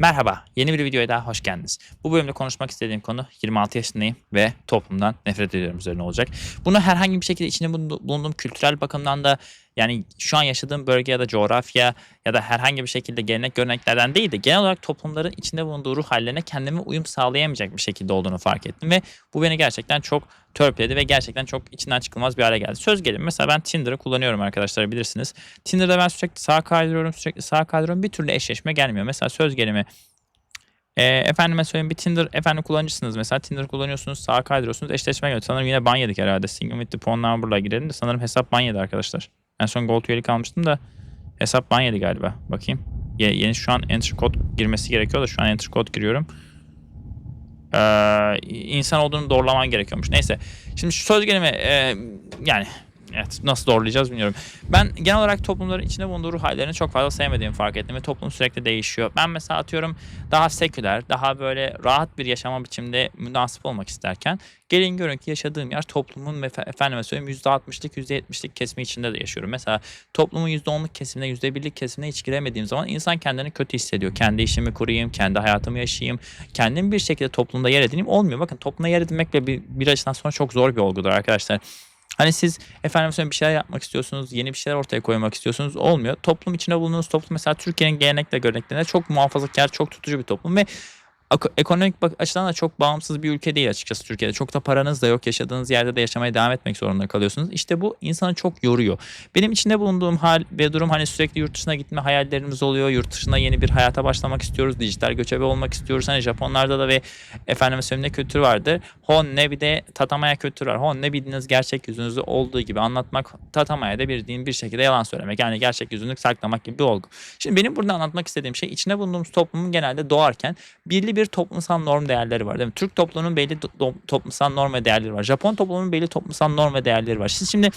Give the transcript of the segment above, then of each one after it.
Merhaba, yeni bir videoya daha hoş geldiniz. Bu bölümde konuşmak istediğim konu 26 yaşındayım ve toplumdan nefret ediyorum üzerine olacak. Bunu herhangi bir şekilde içinde bulundu- bulunduğum kültürel bakımdan da yani şu an yaşadığım bölge ya da coğrafya ya da herhangi bir şekilde gelenek göreneklerden değil de genel olarak toplumların içinde bulunduğu ruh hallerine kendime uyum sağlayamayacak bir şekilde olduğunu fark ettim ve bu beni gerçekten çok törpüledi ve gerçekten çok içinden çıkılmaz bir hale geldi. Söz gelimi mesela ben Tinder'ı kullanıyorum arkadaşlar bilirsiniz. Tinder'da ben sürekli sağa kaydırıyorum sürekli sağa kaydırıyorum bir türlü eşleşme gelmiyor. Mesela söz gelimi e, efendime söyleyeyim bir Tinder efendim kullanıcısınız mesela Tinder kullanıyorsunuz sağa kaydırıyorsunuz eşleşme geliyor. Sanırım yine ban yedik herhalde. Single with the phone number'la girelim de sanırım hesap ban yedi arkadaşlar. En son gold üyelik almıştım da hesap ban yedi galiba. Bakayım. Ye- yeni şu an enter code girmesi gerekiyor da şu an enter code giriyorum. Ee, insan olduğunu doğrulaman gerekiyormuş. Neyse. Şimdi şu söz gelimi e, yani evet nasıl doğrulayacağız bilmiyorum. Ben genel olarak toplumların içinde bulunduğu ruh hallerini çok fazla sevmediğimi fark ettim ve toplum sürekli değişiyor. Ben mesela atıyorum daha seküler, daha böyle rahat bir yaşama biçimde münasip olmak isterken gelin görün ki yaşadığım yer toplumun efendime söyleyeyim %60'lık %70'lik kesimi içinde de yaşıyorum. Mesela toplumun %10'luk kesimine %1'lik kesimine hiç giremediğim zaman insan kendini kötü hissediyor. Kendi işimi kurayım, kendi hayatımı yaşayayım, kendim bir şekilde toplumda yer edineyim olmuyor. Bakın toplumda yer edinmek bile bir, bir açıdan sonra çok zor bir olgudur arkadaşlar. Hani siz efendim söyleyeyim bir şeyler yapmak istiyorsunuz, yeni bir şeyler ortaya koymak istiyorsunuz olmuyor. Toplum içinde bulunduğunuz toplum mesela Türkiye'nin gelenek ve göreneklerine çok muhafazakar, çok tutucu bir toplum ve ekonomik açıdan da çok bağımsız bir ülke değil açıkçası Türkiye'de. Çok da paranız da yok. Yaşadığınız yerde de yaşamaya devam etmek zorunda kalıyorsunuz. İşte bu insanı çok yoruyor. Benim içinde bulunduğum hal ve durum hani sürekli yurt dışına gitme hayallerimiz oluyor. Yurt dışına yeni bir hayata başlamak istiyoruz. Dijital göçebe olmak istiyoruz. Hani Japonlarda da ve efendime söyleyeyim ne kültür vardır. Hon ne bir de tatamaya kültür var. Hon ne bildiğiniz gerçek yüzünüzü olduğu gibi anlatmak. Tatamaya da bildiğin bir şekilde yalan söylemek. Yani gerçek yüzünü saklamak gibi bir olgu. Şimdi benim burada anlatmak istediğim şey içinde bulunduğumuz toplumun genelde doğarken belli bir toplumsal norm değerleri var. Değil mi? Türk toplumunun belli toplumsal norm ve değerleri var. Japon toplumunun belli toplumsal norm ve değerleri var. Siz şimdi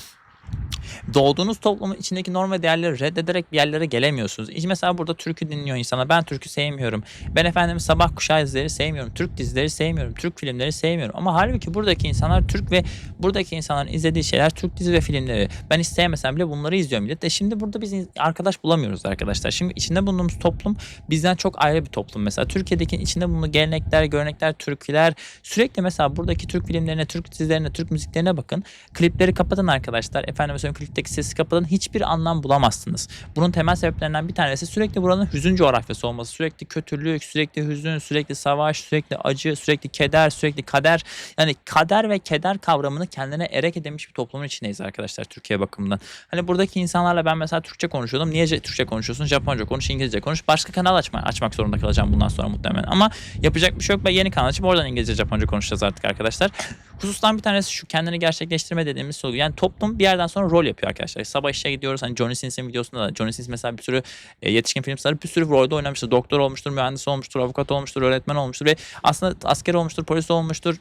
doğduğunuz toplumun içindeki norm ve değerleri reddederek bir yerlere gelemiyorsunuz. İşte Mesela burada türkü dinliyor insanlar. Ben türkü sevmiyorum. Ben efendim sabah kuşağı dizileri sevmiyorum. Türk dizileri sevmiyorum. Türk filmleri sevmiyorum. Ama halbuki buradaki insanlar Türk ve buradaki insanların izlediği şeyler Türk dizi ve filmleri. Ben isteyemesem bile bunları izliyor millet. De şimdi burada biz arkadaş bulamıyoruz arkadaşlar. Şimdi içinde bulunduğumuz toplum bizden çok ayrı bir toplum. Mesela Türkiye'deki içinde bulunduğu gelenekler, görenekler, türküler sürekli mesela buradaki Türk filmlerine, Türk dizilerine, Türk müziklerine bakın. Klipleri kapatın arkadaşlar. Efendim mesela klipteki sesi kapatın. Hiçbir anlam bulamazsınız. Bunun temel sebeplerinden bir tanesi sürekli buranın hüzün coğrafyası olması. Sürekli kötülük, sürekli hüzün, sürekli savaş, sürekli acı, sürekli keder, sürekli kader. Yani kader ve keder kavramını kendine erek edinmiş bir toplumun içindeyiz arkadaşlar Türkiye bakımından. Hani buradaki insanlarla ben mesela Türkçe konuşuyordum. Niye Türkçe konuşuyorsun? Japonca konuş, İngilizce konuş. Başka kanal açma, açmak zorunda kalacağım bundan sonra muhtemelen. Ama yapacak bir şey yok. Ben yeni kanal açıp oradan İngilizce, Japonca konuşacağız artık arkadaşlar. Husustan bir tanesi şu kendini gerçekleştirme dediğimiz soru. Yani toplum bir yerden sonra rol yapıyor arkadaşlar. Sabah işe gidiyoruz. Hani Johnny Sins'in videosunda da Johnny Sins mesela bir sürü e, yetişkin film bir sürü rolde oynamıştır. Doktor olmuştur, mühendis olmuştur, avukat olmuştur, öğretmen olmuştur ve aslında asker olmuştur, polis olmuştur,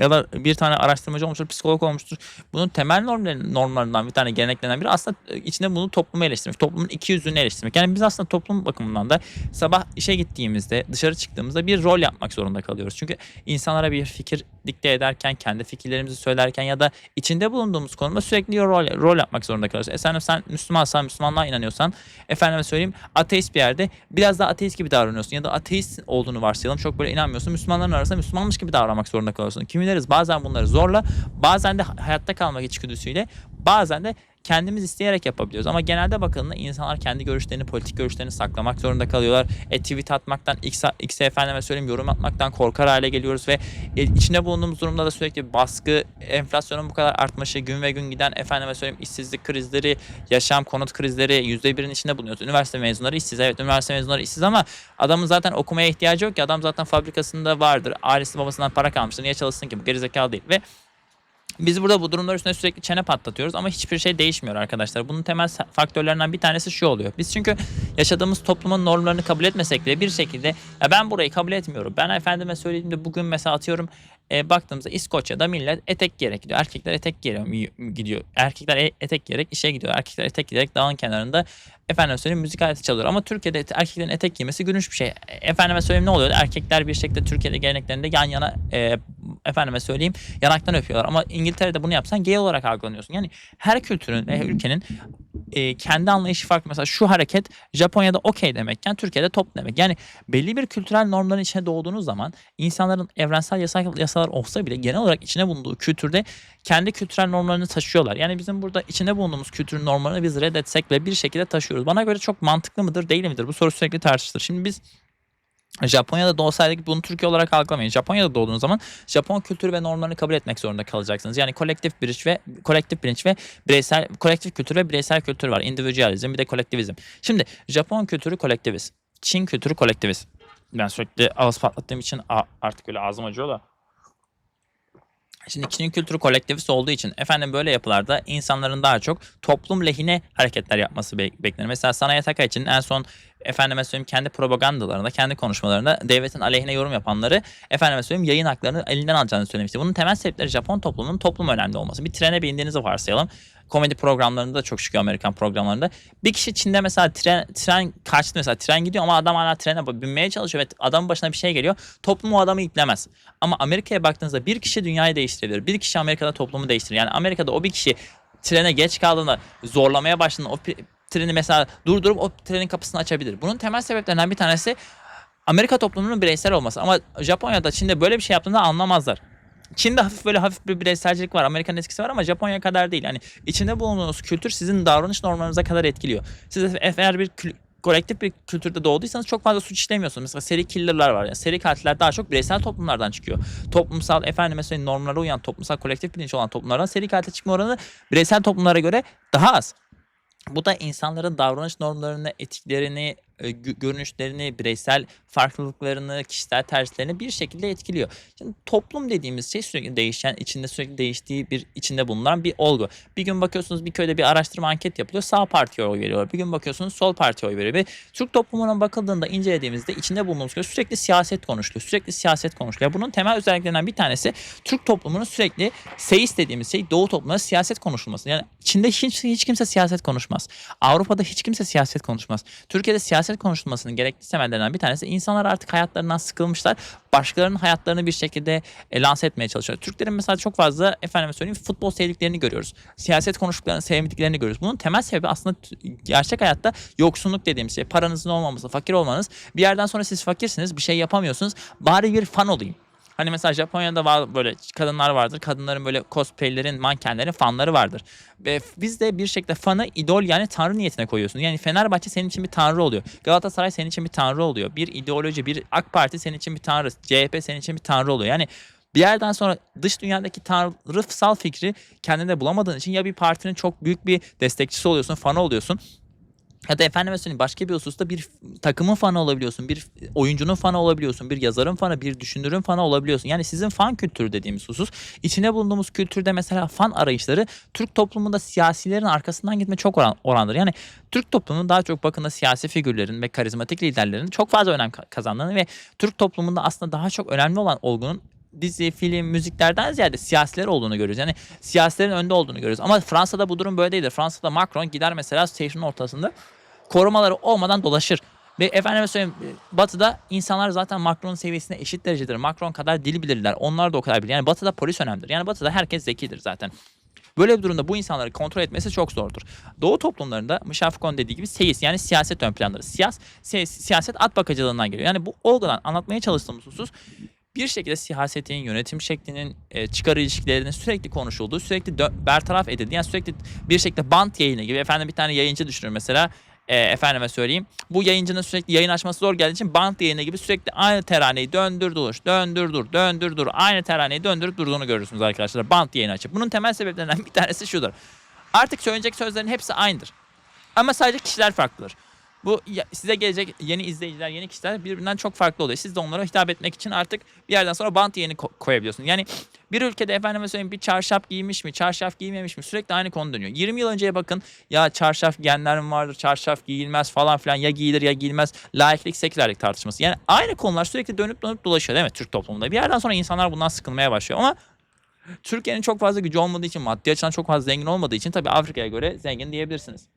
ya da bir tane araştırmacı olmuştur, psikolog olmuştur. Bunun temel normları, normlarından bir tane geleneklerinden biri aslında e, içinde bunu toplumu eleştirmek. Toplumun iki yüzünü eleştirmek. Yani biz aslında toplum bakımından da sabah işe gittiğimizde, dışarı çıktığımızda bir rol yapmak zorunda kalıyoruz. Çünkü insanlara bir fikir dikte ederken, kendi fikirlerimizi söylerken ya da içinde bulunduğumuz konumda sürekli rol, rol yapmak zorunda kalıyoruz. Efendim sen Müslümansan, Müslümanlığa inanıyorsan, efendime söyleyeyim ateist bir yerde biraz daha ateist gibi davranıyorsun ya da ateist olduğunu varsayalım. Çok böyle inanmıyorsun. Müslümanların arasında Müslümanmış gibi davranmak zorunda kalıyorsun. Kimileriz bazen bunları zorla, bazen de hayatta kalmak içgüdüsüyle, bazen de kendimiz isteyerek yapabiliyoruz. Ama genelde bakıldığında insanlar kendi görüşlerini, politik görüşlerini saklamak zorunda kalıyorlar. E, tweet atmaktan, X'e, X'e efendime söyleyeyim yorum atmaktan korkar hale geliyoruz ve e, içinde bulunduğumuz durumda da sürekli baskı, enflasyonun bu kadar artması, gün ve gün giden efendime söyleyeyim işsizlik krizleri, yaşam konut krizleri yüzde birin içinde bulunuyoruz. Üniversite mezunları işsiz. Evet üniversite mezunları işsiz ama adamın zaten okumaya ihtiyacı yok ki. Adam zaten fabrikasında vardır. Ailesi babasından para kalmıştır. Niye çalışsın ki? Bu gerizekalı değil. Ve biz burada bu durumlar üstüne sürekli çene patlatıyoruz ama hiçbir şey değişmiyor arkadaşlar. Bunun temel faktörlerinden bir tanesi şu oluyor. Biz çünkü yaşadığımız toplumun normlarını kabul etmesek bile bir şekilde ya ben burayı kabul etmiyorum. Ben efendime söylediğimde bugün mesela atıyorum e, baktığımızda İskoçya'da millet etek giyerek gidiyor. Erkekler etek giyerek gidiyor. Erkekler e- etek giyerek işe gidiyor. Erkekler etek giyerek dağın kenarında efendime söyleyeyim müzik aleti çalıyor. Ama Türkiye'de erkeklerin etek giymesi gülünç bir şey. E, Efendime söyleyeyim ne oluyor? Erkekler bir şekilde Türkiye'de geleneklerinde yan yana e, efendime söyleyeyim yanaktan öpüyorlar. Ama İngiltere'de bunu yapsan gay olarak algılanıyorsun. Yani her kültürün ve ülkenin e, kendi anlayışı farklı. Mesela şu hareket Japonya'da okey demekken Türkiye'de top demek. Yani belli bir kültürel normların içine doğduğunuz zaman insanların evrensel yasal yasalar olsa bile genel olarak içine bulunduğu kültürde kendi kültürel normlarını taşıyorlar. Yani bizim burada içinde bulunduğumuz kültürün normlarını biz reddetsek bile bir şekilde taşıyoruz. Bana göre çok mantıklı mıdır değil midir? Bu soru sürekli tartışılır. Şimdi biz Japonya'da doğsaydık bunu Türkiye olarak algılamayın. Japonya'da doğduğunuz zaman Japon kültürü ve normlarını kabul etmek zorunda kalacaksınız. Yani kolektif bilinç ve kolektif bilinç ve bireysel kolektif kültür ve bireysel kültür var. Individualizm bir de kolektivizm. Şimdi Japon kültürü kolektivist. Çin kültürü kolektivist. Ben sürekli ağız patlattığım için artık öyle ağzım acıyor da. Şimdi Çin'in kültürü kolektivist olduğu için efendim böyle yapılarda insanların daha çok toplum lehine hareketler yapması be- beklenir. Mesela Sanayi Taka için en son efendime söyleyeyim kendi propagandalarında, kendi konuşmalarında devletin aleyhine yorum yapanları efendime söyleyeyim yayın haklarını elinden alacağını söylemişti. Bunun temel sebepleri Japon toplumunun toplum önemli olması. Bir trene bindiğinizi varsayalım. Komedi programlarında da çok çıkıyor Amerikan programlarında. Bir kişi Çin'de mesela tren, tren kaçtı mesela tren gidiyor ama adam hala trene binmeye çalışıyor ve adamın başına bir şey geliyor. Toplum o adamı iplemez. Ama Amerika'ya baktığınızda bir kişi dünyayı değiştirebilir. Bir kişi Amerika'da toplumu değiştirir. Yani Amerika'da o bir kişi trene geç kaldığında zorlamaya başladığında o treni mesela durdurup o trenin kapısını açabilir. Bunun temel sebeplerinden bir tanesi Amerika toplumunun bireysel olması. Ama Japonya'da Çin'de böyle bir şey yaptığında anlamazlar. Çin'de hafif böyle hafif bir bireyselcilik var. Amerika'nın etkisi var ama Japonya kadar değil. Yani içinde bulunduğunuz kültür sizin davranış normlarınıza kadar etkiliyor. Siz eğer bir kolektif bir kültürde doğduysanız çok fazla suç işlemiyorsunuz. Mesela seri killer'lar var. Yani seri katiller daha çok bireysel toplumlardan çıkıyor. Toplumsal efendim mesela normlara uyan, toplumsal kolektif bilinç olan toplumlardan seri katil çıkma oranı bireysel toplumlara göre daha az. Bu da insanların davranış normlarını, etiklerini, e, gö- görünüşlerini, bireysel farklılıklarını, kişisel tercihlerini bir şekilde etkiliyor. Şimdi toplum dediğimiz şey sürekli değişen, içinde sürekli değiştiği bir içinde bulunan bir olgu. Bir gün bakıyorsunuz bir köyde bir araştırma anket yapılıyor. Sağ partiye oy veriyorlar. Bir gün bakıyorsunuz sol partiye oy veriyor. Ve Türk toplumuna bakıldığında incelediğimizde içinde bulunduğumuz köy sürekli siyaset konuşuluyor. Sürekli siyaset konuşuluyor. Bunun temel özelliklerinden bir tanesi Türk toplumunun sürekli seyis dediğimiz şey Doğu toplumunda siyaset konuşulması. Yani içinde hiç, hiç kimse siyaset konuşmaz. Avrupa'da hiç kimse siyaset konuşmaz. Türkiye'de siyaset konuşulmasının gerekli temellerinden bir tanesi insanlar artık hayatlarından sıkılmışlar. Başkalarının hayatlarını bir şekilde e, lanse etmeye çalışıyor. Türklerin mesela çok fazla efendime söyleyeyim futbol sevdiklerini görüyoruz. Siyaset konuştuklarını sevmediklerini görüyoruz. Bunun temel sebebi aslında gerçek hayatta yoksunluk dediğimiz şey. Paranızın olmaması, fakir olmanız. Bir yerden sonra siz fakirsiniz, bir şey yapamıyorsunuz. Bari bir fan olayım. Hani mesela Japonya'da var böyle kadınlar vardır. Kadınların böyle cosplaylerin, mankenlerin fanları vardır. Ve biz de bir şekilde fanı idol yani tanrı niyetine koyuyorsun. Yani Fenerbahçe senin için bir tanrı oluyor. Galatasaray senin için bir tanrı oluyor. Bir ideoloji, bir AK Parti senin için bir tanrı. CHP senin için bir tanrı oluyor. Yani bir yerden sonra dış dünyadaki tanrısal fikri kendinde bulamadığın için ya bir partinin çok büyük bir destekçisi oluyorsun, fanı oluyorsun. Ya da efendime söyleyeyim başka bir hususta bir takımın fanı olabiliyorsun. Bir oyuncunun fanı olabiliyorsun. Bir yazarın fanı, bir düşünürün fanı olabiliyorsun. Yani sizin fan kültürü dediğimiz husus. içine bulunduğumuz kültürde mesela fan arayışları Türk toplumunda siyasilerin arkasından gitme çok oran, orandır. Yani Türk toplumunun daha çok bakında siyasi figürlerin ve karizmatik liderlerin çok fazla önem ka- kazandığını ve Türk toplumunda aslında daha çok önemli olan olgunun dizi, film, müziklerden ziyade siyasiler olduğunu görüyoruz. Yani siyasilerin önde olduğunu görüyoruz. Ama Fransa'da bu durum böyle değildir. Fransa'da Macron gider mesela station'ın ortasında korumaları olmadan dolaşır. Ve efendime söyleyeyim e, Batı'da insanlar zaten Macron'un seviyesine eşit derecedir. Macron kadar dil bilirler. Onlar da o kadar bilir. Yani Batı'da polis önemlidir. Yani Batı'da herkes zekidir zaten. Böyle bir durumda bu insanları kontrol etmesi çok zordur. Doğu toplumlarında Foucault'un dediği gibi seyis yani siyaset ön planları. Siyas, si- siyaset at bakıcılığından geliyor. Yani bu olgudan anlatmaya çalıştığımız husus bir şekilde siyasetin, yönetim şeklinin, e, çıkar ilişkilerinin sürekli konuşulduğu, sürekli bertaraf edildiği, yani sürekli bir şekilde bant yayını gibi. Efendim bir tane yayıncı düşünün mesela. E, efendime söyleyeyim. Bu yayıncının sürekli yayın açması zor geldiği için bant yayını gibi sürekli aynı teraneyi döndür dolaş, döndür dur, döndür dur. Aynı teraneyi döndürüp durduğunu görürsünüz arkadaşlar. Bant yayını açıp. Bunun temel sebeplerinden bir tanesi şudur. Artık söyleyecek sözlerin hepsi aynıdır. Ama sadece kişiler farklıdır. Bu size gelecek yeni izleyiciler, yeni kişiler birbirinden çok farklı oluyor. Siz de onlara hitap etmek için artık bir yerden sonra bant yayını ko- koyabiliyorsunuz. Yani bir ülkede efendime söyleyeyim bir çarşaf giymiş mi, çarşaf giymemiş mi sürekli aynı konu dönüyor. 20 yıl önceye bakın ya çarşaf giyenler mi vardır, çarşaf giyilmez falan filan ya giyilir ya giyilmez. Laiklik, sekülerlik tartışması. Yani aynı konular sürekli dönüp dönüp dolaşıyor değil mi Türk toplumunda? Bir yerden sonra insanlar bundan sıkılmaya başlıyor ama Türkiye'nin çok fazla gücü olmadığı için, maddi açıdan çok fazla zengin olmadığı için tabii Afrika'ya göre zengin diyebilirsiniz.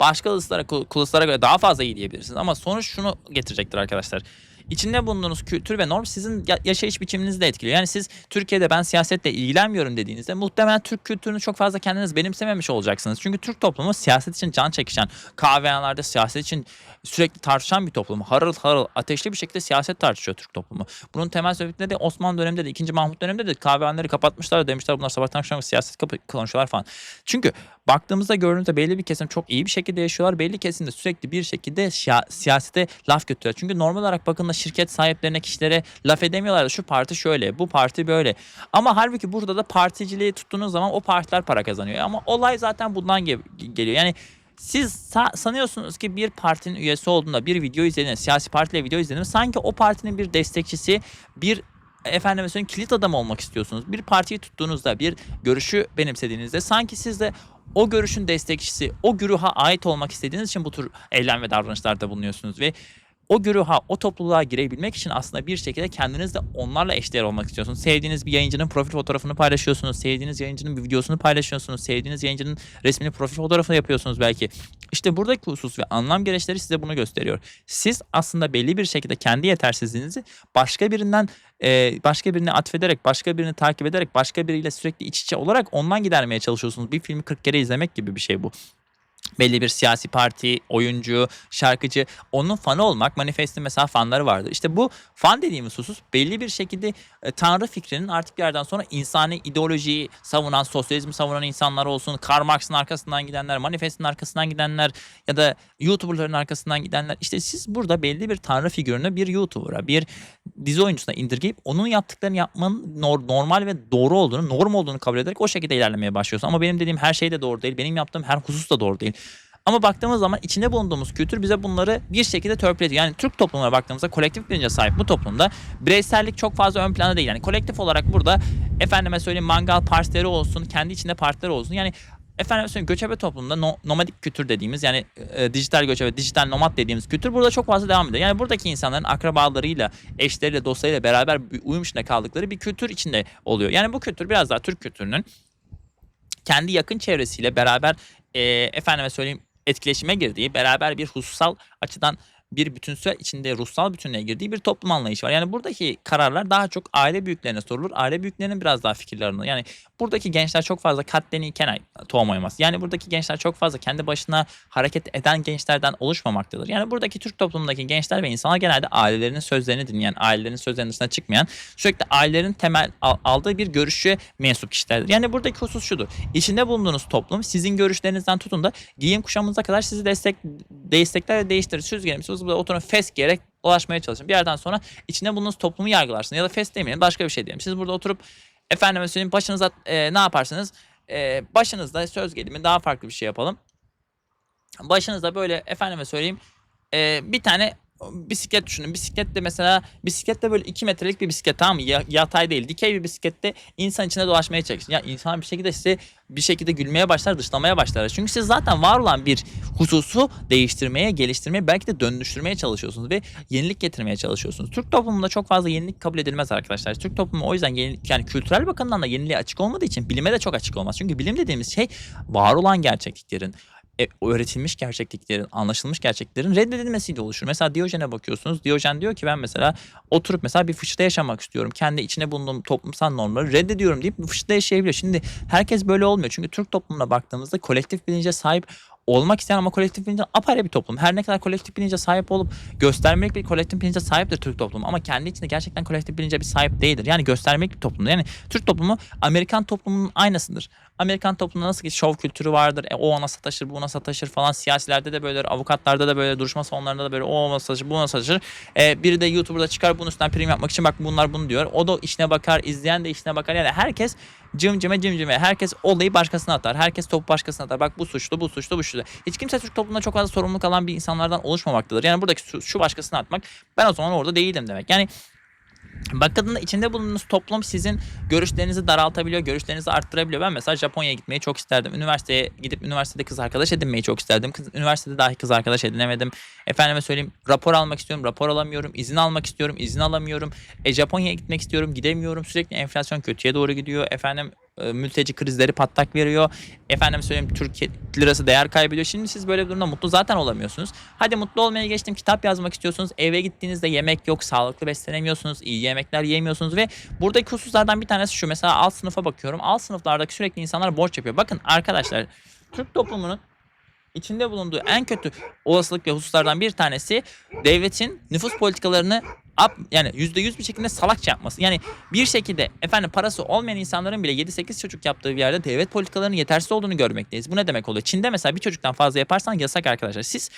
Başka uluslara, kul- uluslara göre daha fazla iyi diyebilirsiniz. Ama sonuç şunu getirecektir arkadaşlar. içinde bulunduğunuz kültür ve norm sizin ya- yaşayış biçiminizi de etkiliyor. Yani siz Türkiye'de ben siyasetle ilgilenmiyorum dediğinizde muhtemelen Türk kültürünü çok fazla kendiniz benimsememiş olacaksınız. Çünkü Türk toplumu siyaset için can çekişen, kahvehanelerde siyaset için sürekli tartışan bir toplum. Harıl harıl ateşli bir şekilde siyaset tartışıyor Türk toplumu. Bunun temel sebepleri de Osmanlı döneminde de 2. Mahmut döneminde de kahvehaneleri kapatmışlar demişler bunlar sabahtan akşama siyaset konuşuyorlar falan. Çünkü baktığımızda gördüğünüzde belli bir kesim çok iyi bir şekilde yaşıyorlar. Belli kesim de sürekli bir şekilde siyasete laf götürüyor. Çünkü normal olarak bakın da şirket sahiplerine kişilere laf edemiyorlar. da Şu parti şöyle, bu parti böyle. Ama halbuki burada da particiliği tuttuğunuz zaman o partiler para kazanıyor. Ama olay zaten bundan ge- geliyor. Yani siz sa- sanıyorsunuz ki bir partinin üyesi olduğunda bir video izlediğiniz, siyasi partiyle video izlediğiniz sanki o partinin bir destekçisi, bir efendime söyleyeyim kilit adam olmak istiyorsunuz. Bir partiyi tuttuğunuzda, bir görüşü benimsediğinizde sanki siz de o görüşün destekçisi, o güruha ait olmak istediğiniz için bu tür eylem ve davranışlarda bulunuyorsunuz ve o güruha, o topluluğa girebilmek için aslında bir şekilde kendiniz de onlarla eşdeğer olmak istiyorsunuz. Sevdiğiniz bir yayıncının profil fotoğrafını paylaşıyorsunuz. Sevdiğiniz yayıncının bir videosunu paylaşıyorsunuz. Sevdiğiniz yayıncının resmini profil fotoğrafını yapıyorsunuz belki. İşte buradaki husus ve anlam gereçleri size bunu gösteriyor. Siz aslında belli bir şekilde kendi yetersizliğinizi başka birinden e, başka birini atfederek, başka birini takip ederek, başka biriyle sürekli iç içe olarak ondan gidermeye çalışıyorsunuz. Bir filmi 40 kere izlemek gibi bir şey bu belli bir siyasi parti, oyuncu, şarkıcı onun fanı olmak manifestin mesela fanları vardır. İşte bu fan dediğimiz husus belli bir şekilde e, tanrı fikrinin artık bir yerden sonra insani ideolojiyi savunan, sosyalizmi savunan insanlar olsun, Karl Marx'ın arkasından gidenler, manifestin arkasından gidenler ya da YouTuber'ların arkasından gidenler. İşte siz burada belli bir tanrı figürünü bir YouTuber'a, bir dizi oyuncusuna indirgeyip onun yaptıklarını yapmanın nor- normal ve doğru olduğunu, norm olduğunu kabul ederek o şekilde ilerlemeye başlıyorsun. Ama benim dediğim her şey de doğru değil. Benim yaptığım her husus da doğru değil. Ama baktığımız zaman içinde bulunduğumuz kültür bize bunları bir şekilde törpületiyor. Yani Türk toplumuna baktığımızda kolektif bilince sahip bu toplumda bireysellik çok fazla ön planda değil. Yani kolektif olarak burada efendime söyleyeyim mangal partileri olsun, kendi içinde partiler olsun. Yani efendim söyleyeyim göçebe toplumda no- nomadik kültür dediğimiz yani e, dijital göçebe, dijital nomad dediğimiz kültür burada çok fazla devam ediyor. Yani buradaki insanların akrabalarıyla, eşleriyle, dostlarıyla beraber uyum içinde kaldıkları bir kültür içinde oluyor. Yani bu kültür biraz daha Türk kültürünün kendi yakın çevresiyle beraber e, efendime söyleyeyim etkileşime girdiği, beraber bir hususal açıdan bir bütünsel içinde ruhsal bütünlüğe girdiği bir toplum anlayışı var. Yani buradaki kararlar daha çok aile büyüklerine sorulur. Aile büyüklerinin biraz daha fikirlerini. Yani buradaki gençler çok fazla katleniyken ay- tohum oyması. Yani buradaki gençler çok fazla kendi başına hareket eden gençlerden oluşmamaktadır. Yani buradaki Türk toplumundaki gençler ve insanlar genelde ailelerinin sözlerini dinleyen, ailelerinin sözlerinin dışına çıkmayan, sürekli ailelerin temel al- aldığı bir görüşe mensup kişilerdir. Yani buradaki husus şudur. İçinde bulunduğunuz toplum sizin görüşlerinizden tutun da giyim kuşamınıza kadar sizi destek destekler ve değiştirir. Söz siz burada oturun fes giyerek ulaşmaya çalışın. Bir yerden sonra içinde bulunduğunuz toplumu yargılarsınız. Ya da fes demeyelim başka bir şey diyelim. Siz burada oturup efendime söyleyeyim başınıza e, ne yaparsınız? E, başınızda söz gelimi daha farklı bir şey yapalım. Başınızda böyle efendime söyleyeyim e, bir tane bisiklet düşünün. Bisiklet de mesela bisiklet de böyle 2 metrelik bir bisiklet tamam mı? Ya- yatay değil. Dikey bir bisiklette insan içinde dolaşmaya çalışın. Ya insan bir şekilde size bir şekilde gülmeye başlar, dışlamaya başlar. Çünkü siz zaten var olan bir hususu değiştirmeye, geliştirmeye, belki de dönüştürmeye çalışıyorsunuz ve yenilik getirmeye çalışıyorsunuz. Türk toplumunda çok fazla yenilik kabul edilmez arkadaşlar. Türk toplumu o yüzden yenilik, yani kültürel bakımdan da yeniliğe açık olmadığı için bilime de çok açık olmaz. Çünkü bilim dediğimiz şey var olan gerçekliklerin, öğretilmiş gerçekliklerin, anlaşılmış gerçekliklerin reddedilmesiyle oluşur. Mesela Diyojen'e bakıyorsunuz. Diyojen diyor ki ben mesela oturup mesela bir fışta yaşamak istiyorum. Kendi içine bulunduğum toplumsal normları reddediyorum deyip fışta yaşayabiliyor. Şimdi herkes böyle olmuyor. Çünkü Türk toplumuna baktığımızda kolektif bilince sahip olmak isteyen ama kolektif bilince apayrı bir toplum. Her ne kadar kolektif bilince sahip olup göstermek bir kolektif bilince sahiptir Türk toplumu ama kendi içinde gerçekten kolektif bilince bir sahip değildir. Yani göstermek bir toplum. Yani Türk toplumu Amerikan toplumunun aynısıdır. Amerikan toplumunda nasıl ki şov kültürü vardır. E, o ona sataşır, bu ona sataşır falan. Siyasilerde de böyle, avukatlarda da böyle, duruşma salonlarında da böyle o ona sataşır, bu ona sataşır. E, biri de YouTuber'da çıkar bunun üstünden prim yapmak için bak bunlar bunu diyor. O da işine bakar, izleyen de işine bakar. Yani herkes cimcime cimcime. Herkes olayı başkasına atar. Herkes topu başkasına atar. Bak bu suçlu, bu suçlu, bu suçlu. Hiç kimse Türk toplumunda çok fazla sorumluluk alan bir insanlardan oluşmamaktadır. Yani buradaki şu başkasına atmak ben o zaman orada değilim demek. Yani Bakın içinde bulunduğunuz toplum sizin görüşlerinizi daraltabiliyor, görüşlerinizi arttırabiliyor. Ben mesela Japonya'ya gitmeyi çok isterdim. Üniversiteye gidip üniversitede kız arkadaş edinmeyi çok isterdim. Kız, üniversitede dahi kız arkadaş edinemedim. Efendime söyleyeyim rapor almak istiyorum, rapor alamıyorum. İzin almak istiyorum, izin alamıyorum. E, Japonya'ya gitmek istiyorum, gidemiyorum. Sürekli enflasyon kötüye doğru gidiyor. Efendim mülteci krizleri patlak veriyor. Efendim söyleyeyim Türkiye lirası değer kaybediyor. Şimdi siz böyle bir durumda mutlu zaten olamıyorsunuz. Hadi mutlu olmaya geçtim. Kitap yazmak istiyorsunuz. Eve gittiğinizde yemek yok. Sağlıklı beslenemiyorsunuz. iyi yemekler yiyemiyorsunuz ve buradaki hususlardan bir tanesi şu. Mesela alt sınıfa bakıyorum. Alt sınıflardaki sürekli insanlar borç yapıyor. Bakın arkadaşlar Türk toplumunun içinde bulunduğu en kötü olasılık ve hususlardan bir tanesi devletin nüfus politikalarını up, yani %100 bir şekilde salakça yapması. Yani bir şekilde efendim parası olmayan insanların bile 7-8 çocuk yaptığı bir yerde devlet politikalarının yetersiz olduğunu görmekteyiz. Bu ne demek oluyor? Çin'de mesela bir çocuktan fazla yaparsan yasak arkadaşlar. Siz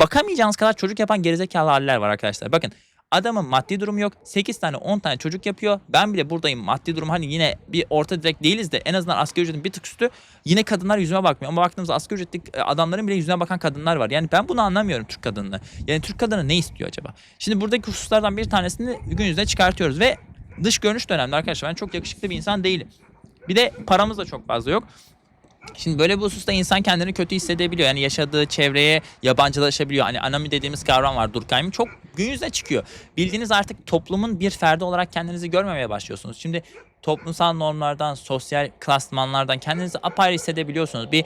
bakamayacağınız kadar çocuk yapan gerizekalı haller var arkadaşlar. Bakın adamın maddi durumu yok. 8 tane 10 tane çocuk yapıyor. Ben bile buradayım maddi durum hani yine bir orta direkt değiliz de en azından asgari ücretin bir tık üstü. Yine kadınlar yüzüme bakmıyor. Ama baktığımızda asgari ücretli e, adamların bile yüzüne bakan kadınlar var. Yani ben bunu anlamıyorum Türk kadınını. Yani Türk kadını ne istiyor acaba? Şimdi buradaki hususlardan bir tanesini gün yüzüne çıkartıyoruz ve dış görünüş de önemli arkadaşlar. Ben çok yakışıklı bir insan değilim. Bir de paramız da çok fazla yok. Şimdi böyle bir hususta insan kendini kötü hissedebiliyor. Yani yaşadığı çevreye yabancılaşabiliyor. Hani anami dediğimiz kavram var Durkheim'in. Çok gün yüzüne çıkıyor. Bildiğiniz artık toplumun bir ferdi olarak kendinizi görmemeye başlıyorsunuz. Şimdi toplumsal normlardan, sosyal klasmanlardan kendinizi apayrı hissedebiliyorsunuz. Bir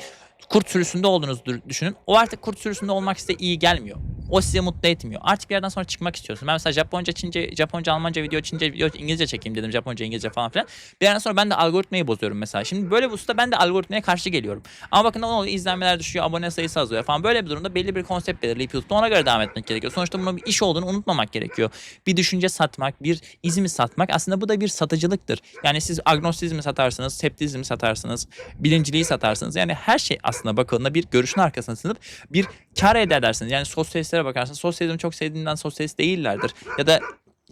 kurt sürüsünde olduğunuzu düşünün. O artık kurt sürüsünde olmak size iyi gelmiyor. O sizi mutlu etmiyor. Artık bir yerden sonra çıkmak istiyorsun. Ben mesela Japonca, Çince, Japonca, Almanca video, Çince video, İngilizce çekeyim dedim. Japonca, İngilizce falan filan. Bir yerden sonra ben de algoritmayı bozuyorum mesela. Şimdi böyle bir usta ben de algoritmaya karşı geliyorum. Ama bakın ne oluyor? İzlenmeler düşüyor, abone sayısı azalıyor falan. Böyle bir durumda belli bir konsept belirleyip YouTube'da ona göre devam etmek gerekiyor. Sonuçta bunun bir iş olduğunu unutmamak gerekiyor. Bir düşünce satmak, bir izmi satmak aslında bu da bir satıcılıktır. Yani siz agnostizmi satarsınız, septizmi satarsınız, bilinciliği satarsınız. Yani her şey aslında bakıldığında bir görüşün arkasına sınıp bir kar elde edersiniz. Yani sosyalistlere bakarsınız. Sosyalizmi çok sevdiğinden sosyalist değillerdir. Ya da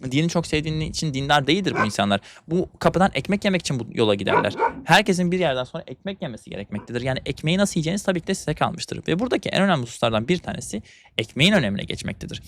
dini çok sevdiğin için dindar değildir bu insanlar. Bu kapıdan ekmek yemek için bu yola giderler. Herkesin bir yerden sonra ekmek yemesi gerekmektedir. Yani ekmeği nasıl yiyeceğiniz tabii ki de size kalmıştır. Ve buradaki en önemli hususlardan bir tanesi ekmeğin önemine geçmektedir.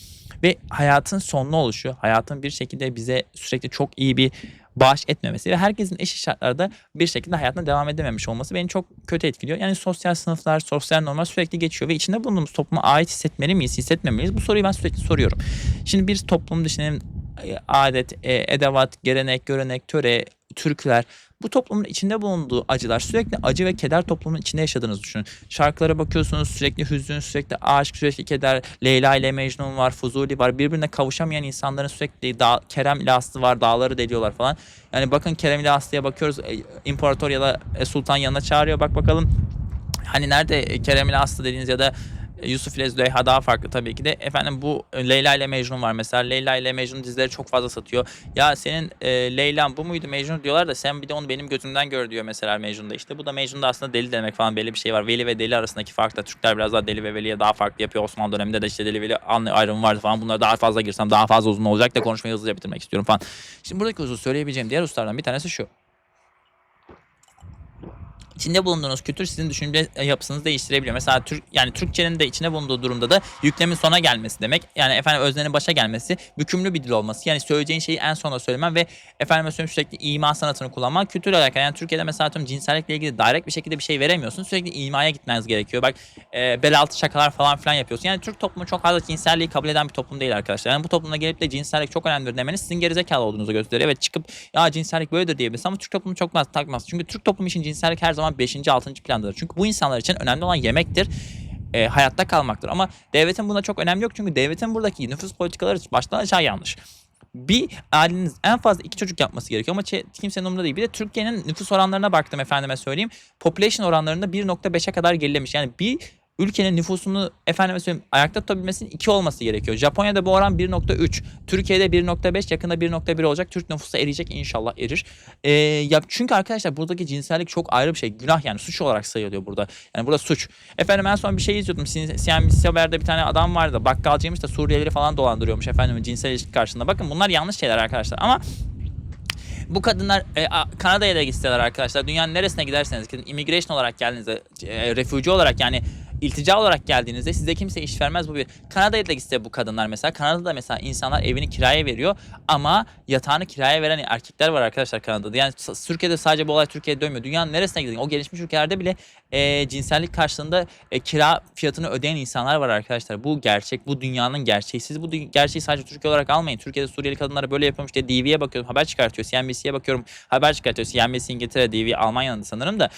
Ve hayatın sonlu oluşu, hayatın bir şekilde bize sürekli çok iyi bir bağış etmemesi ve herkesin eşit şartlarda bir şekilde hayatına devam edememiş olması beni çok kötü etkiliyor. Yani sosyal sınıflar, sosyal normlar sürekli geçiyor ve içinde bulunduğumuz topluma ait hissetmeli miyiz, hissetmemeliyiz? Bu soruyu ben sürekli soruyorum. Şimdi bir toplum düşünelim e, adet, e, edevat, gelenek, görenek, töre, türküler bu toplumun içinde bulunduğu acılar sürekli acı ve keder toplumun içinde yaşadığınızı düşünün. Şarkılara bakıyorsunuz sürekli hüzün, sürekli aşk, sürekli keder. Leyla ile Mecnun var, Fuzuli var. Birbirine kavuşamayan insanların sürekli dağ, Kerem ile Aslı var, dağları deliyorlar falan. Yani bakın Kerem ile Aslı'ya bakıyoruz. e, İmparator ya da e, Sultan yanına çağırıyor. Bak bakalım hani nerede Kerem ile Aslı dediğiniz ya da Yusuf ile Züleyha daha farklı tabii ki de. Efendim bu e, Leyla ile Mecnun var mesela. Leyla ile Mecnun dizileri çok fazla satıyor. Ya senin e, Leylan bu muydu Mecnun diyorlar da sen bir de onu benim gözümden gör diyor mesela Mecnun'da. İşte bu da Mecnun'da aslında deli demek falan belli bir şey var. Veli ve deli arasındaki fark da Türkler biraz daha deli ve veliye daha farklı yapıyor. Osmanlı döneminde de işte deli veli ayrımı vardı falan. Bunlara daha fazla girsem daha fazla uzun olacak da konuşmayı hızlıca bitirmek istiyorum falan. Şimdi buradaki husus söyleyebileceğim diğer hususlardan bir tanesi şu. İçinde bulunduğunuz kültür sizin düşünce yapısınızı değiştirebiliyor. Mesela Türk yani Türkçenin de içine bulunduğu durumda da yüklemin sona gelmesi demek. Yani efendim öznenin başa gelmesi, bükümlü bir dil olması. Yani söyleyeceğin şeyi en sona söylemen ve efendim söyleyeyim sürekli ima sanatını kullanman kültürle alakalı. Yani Türkiye'de mesela atıyorum cinsellikle ilgili direkt bir şekilde bir şey veremiyorsun. Sürekli imaya gitmeniz gerekiyor. Bak e, bel altı şakalar falan filan yapıyorsun. Yani Türk toplumu çok fazla cinselliği kabul eden bir toplum değil arkadaşlar. Yani bu toplumda gelip de cinsellik çok önemlidir demeniz sizin gerizekalı olduğunuzu gösteriyor. Evet çıkıp ya cinsellik böyledir diyebilirsin ama Türk toplumu çok fazla takmaz. Çünkü Türk toplumu için cinsellik her zaman 5. 6. plandadır. Çünkü bu insanlar için önemli olan yemektir. e, hayatta kalmaktır. Ama devletin buna çok önemli yok. Çünkü devletin buradaki nüfus politikaları baştan aşağı yanlış. Bir ailenin en fazla iki çocuk yapması gerekiyor ama kimsenin umurunda değil. Bir de Türkiye'nin nüfus oranlarına baktım efendime söyleyeyim. Population oranlarında 1.5'e kadar gerilemiş. Yani bir ülkenin nüfusunu efendime söyleyeyim ayakta tutabilmesinin 2 olması gerekiyor. Japonya'da bu oran 1.3. Türkiye'de 1.5 yakında 1.1 olacak. Türk nüfusu eriyecek inşallah erir. Ee, ya çünkü arkadaşlar buradaki cinsellik çok ayrı bir şey. Günah yani suç olarak sayılıyor burada. Yani burada suç. Efendim en son bir şey izliyordum. CNBC Haber'de bir tane adam vardı. Bakkalcıymış da Suriyelileri falan dolandırıyormuş efendim cinsel ilişki karşısında. Bakın bunlar yanlış şeyler arkadaşlar ama bu kadınlar e, Kanada'ya da gitseler arkadaşlar dünyanın neresine giderseniz gidin immigration olarak geldiğinizde e, refugee olarak yani iltica olarak geldiğinizde size kimse iş vermez bu bir. Kanada'ya da gitse bu kadınlar mesela. Kanada'da mesela insanlar evini kiraya veriyor ama yatağını kiraya veren erkekler var arkadaşlar Kanada'da. Yani Türkiye'de sadece bu olay Türkiye'de dönmüyor. Dünyanın neresine gidin? O gelişmiş ülkelerde bile e, cinsellik karşılığında e, kira fiyatını ödeyen insanlar var arkadaşlar. Bu gerçek. Bu dünyanın gerçeği. Siz bu gerçeği sadece Türkiye olarak almayın. Türkiye'de Suriyeli kadınlara böyle yapıyormuş diye DV'ye bakıyorum. Haber çıkartıyor. CNBC'ye bakıyorum. Haber çıkartıyor. CNBC İngiltere, DV Almanya'da sanırım da.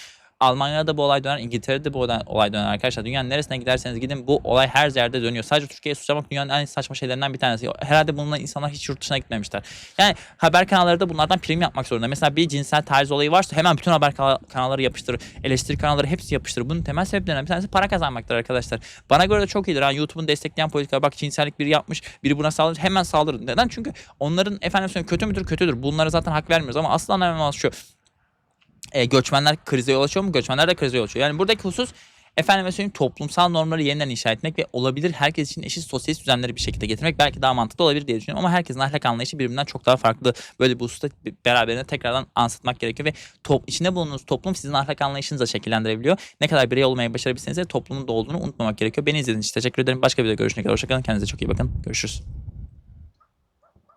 Almanya'da bu olay döner, İngiltere'de bu olay- döner arkadaşlar. Dünyanın neresine giderseniz gidin bu olay her yerde dönüyor. Sadece Türkiye'ye suçlamak dünyanın en saçma şeylerinden bir tanesi. Herhalde bununla insanlar hiç yurt dışına gitmemişler. Yani haber kanalları da bunlardan prim yapmak zorunda. Mesela bir cinsel taciz olayı varsa hemen bütün haber kana- kanalları yapıştırır. Eleştiri kanalları hepsi yapıştırır. Bunun temel sebeplerinden bir tanesi para kazanmaktır arkadaşlar. Bana göre de çok iyidir. Ha, YouTube'un destekleyen politikalar bak cinsellik biri yapmış, biri buna saldırır. Hemen saldırın. Neden? Çünkü onların efendim kötü müdür? Kötüdür. Bunlara zaten hak vermiyoruz ama önemli olan şu e, göçmenler krize yol açıyor mu? Göçmenler de krize yol açıyor. Yani buradaki husus efendim söyleyeyim toplumsal normları yeniden inşa etmek ve olabilir herkes için eşit sosyalist düzenleri bir şekilde getirmek belki daha mantıklı olabilir diye düşünüyorum. Ama herkesin ahlak anlayışı birbirinden çok daha farklı. Böyle bu hususta beraberine tekrardan ansıtmak gerekiyor ve top, içinde bulunduğunuz toplum sizin ahlak anlayışınızı da şekillendirebiliyor. Ne kadar birey olmayı başarabilseniz de toplumun da olduğunu unutmamak gerekiyor. Beni izlediğiniz için teşekkür ederim. Başka bir videoda görüşmek üzere. Hoşçakalın. Kendinize çok iyi bakın. Görüşürüz.